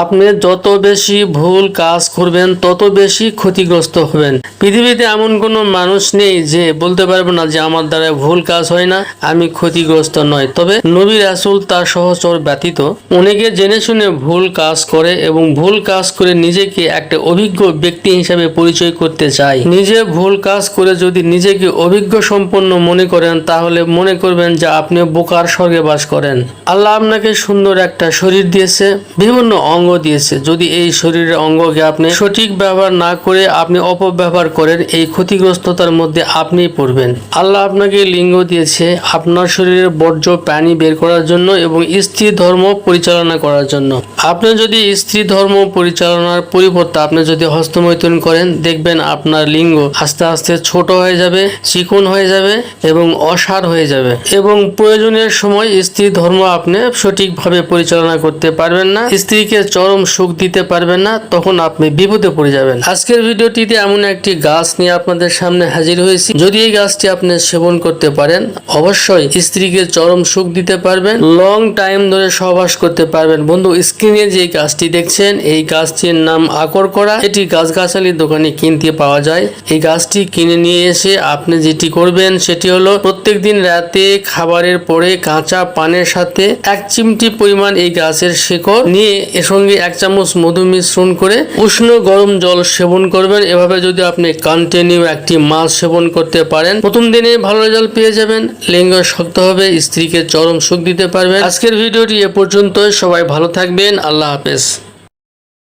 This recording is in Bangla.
আপনি যত বেশি ভুল কাজ করবেন, তত বেশি ক্ষতিগ্রস্ত হবেন। পৃথিবীতে এমন কোনো মানুষ নেই যে বলতে পারবে না যে আমার দ্বারা ভুল কাজ হয় না, আমি ক্ষতিগ্রস্ত নয়। তবে নবী রাসুল তার সহচর ব্যতীত অনেকে জেনে শুনে ভুল কাজ করে এবং ভুল কাজ করে নিজেকে একটা অভিজ্ঞ ব্যক্তি হিসাবে পরিচয় করতে চায়। নিজে ভুল কাজ করে যদি নিজেকে অভিজ্ঞ সম্পন্ন মনে করেন, তাহলে মনে করবেন যে আপনি বোকার স্বর্গে বাস করেন। আল্লাহ আপনাকে সুন্দর একটা শরীর দিয়েছে, বিভিন্ন অঙ্গ দিয়েছে। যদি এই শরীরের অঙ্গকে আপনি সঠিক ব্যবহার না করে আপনি অপব্যবহার করেন, এই ক্ষতিগ্রস্ততার মধ্যে আপনিই পড়বেন। আল্লাহ আপনাকে লিঙ্গ দিয়েছে আপনার শরীরের বর্জ্য, প্রাণী বের করার জন্য এবং স্ত্রী ধর্ম পরিচালনা করার জন্য। আপনি যদি স্ত্রী ধর্ম পরিচালনার পরিবর্তে আপনি যদি হস্তমৈথুন করেন, দেখবেন আপনার লিঙ্গ আস্তে আস্তে ছোট হয়ে যাবে, চিকন হয়ে যাবে এবং অসার হয়ে যাবে। এবং প্রয়োজনের সময় স্ত্রী ধর্ম আপনি সঠিকভাবে পরিচালনা করতে পারবেন না। স্ত্রীকে চরম সুখ দিতে পারবেন না, তখন আপনি বিপদে পড়ে যাবেন। আজকের ভিডিওটিতে এমন একটি গাছ নিয়ে আপনাদের সামনে হাজির হয়েছি। যদি এই গাছটি আপনি সেবন করতে পারেন, অবশ্যই স্ত্রীকে চরম সুখ দিতে পারবেন লং টাইম ধরে সহবাস করতে পারবেন। বন্ধু স্ক্রিনে যে গাছটি দেখছেন, এই গাছটির নাম আকর করা। এটি গাছগাছালির দোকানে কিনতে পাওয়া যায়। এই গাছটি কিনে নিয়ে এসে আপনি যেটি করবেন, সেটি হলো প্রত্যেক দিন রাতে খাবারের পরে কাঁচা পানের সাথে এক চিমটি পরিমাণ এই গাছের শেকড় নিয়ে এর সঙ্গে এক চামচ মধু মিশ্রণ করে উষ্ণ গরম জল সেবন করবেন। এভাবে যদি আপনি কন্টিনিউ একটি মাছ সেবন করতে পারেন, প্রথম দিনে ভালো রেজাল্ট পেয়ে যাবেন। লিঙ্গ শক্ত হবে, স্ত্রীকে চরম সুখ দিতে পারবেন। আজকের ভিডিওটি এ পর্যন্তই। সবাই ভালো থাকবেন। আল্লাহ হাফেজ।